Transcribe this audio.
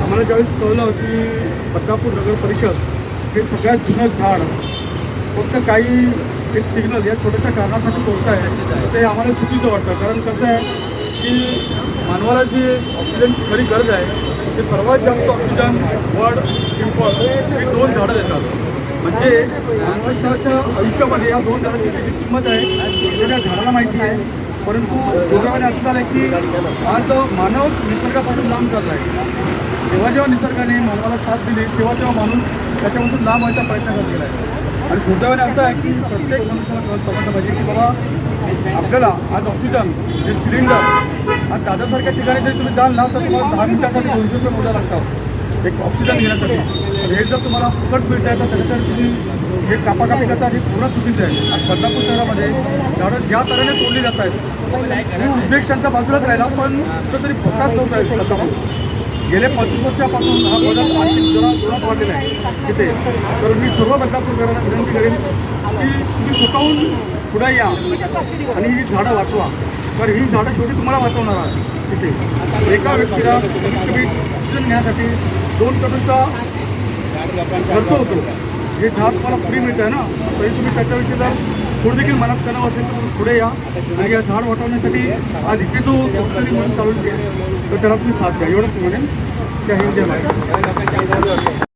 आम्हाला ज्यावेळेस कळलं की बदलापूर नगर परिषद हे सगळ्यात जुनं झाड फक्त काही एक सिग्नल या छोट्याशा कारणासाठी तोडत आहे ते आम्हाला चुकीचं वाटतं. कारण कसं आहे की मानवाला जी ऑक्सिजनची खरी गरज आहे ते सर्वात जास्त ऑक्सिजन वड पिंपळ हे दोन झाडं देतात. म्हणजे मानवाच्या आयुष्यामध्ये या दोन झाडांची किती किंमत आहे त्या झाडाला माहिती आहे. परंतु दुर्दैवाने असं झालं की आज मानव निसर्गापासून लांब चालला आहे. जेव्हा जेव्हा निसर्गाने मानवाला साथ दिली तेव्हा तेव्हा माणूस त्याच्यापासून लांब व्हायचा प्रयत्न करत गेला आहे आणि दुर्दैवाने असं आहे की प्रत्येक माणसाला समजलं पाहिजे की बाबा आपल्याला आज ऑक्सिजन जे सिलेंडर आज दादासारख्या ठिकाणी जरी तुम्ही जाल ना तर तुम्हाला दहा मिनिटासाठी दोनशे रुपये मोजा लागतात. एक ऑक्सिजन घेण्यासाठी. हे जर तुम्हाला फुकट मिळत आहे तर त्याच्यासाठी तुम्ही हे कापाकापी करता आणि पूर्ण चुकीचं आहे. आणि बदलापूर शहरामध्ये झाडं ज्या तऱ्हेने तोडली जात आहेत हे उद्देश त्यांचा बाजूलाच राहिला पण कुठंतरी फकाच होत आहे बदलापूर गेल्या पंचवीस वर्षापासून हा बदल आणखी जरा जोरात वाढलेला आहे. तिथे तर मी सर्व बदलापूरकरांना विनंती करेन की तुम्ही स्वतःहून पुढे या आणि ही झाडं वाचवा. तर ही झाडं शेवटी तुम्हाला वाचवणार आहे तिथे एका व्यक्तीला कमीत कमी ऑक्सिजन घेण्यासाठी दोन करोडचा खर्च होतो. हे झाड तुम्हाला फ्री मिळत आहे ना तरी तुम्ही त्याच्याविषयी जर थोडं देखील मनात तणाव असेल तर तुम्ही पुढे या. आणि या झाड वाटवण्यासाठी आज इथे जो औषधी म्हणून चालू केली तर त्याला तुम्ही साथ द्या. एवढंच म्हणेन. जय हिंद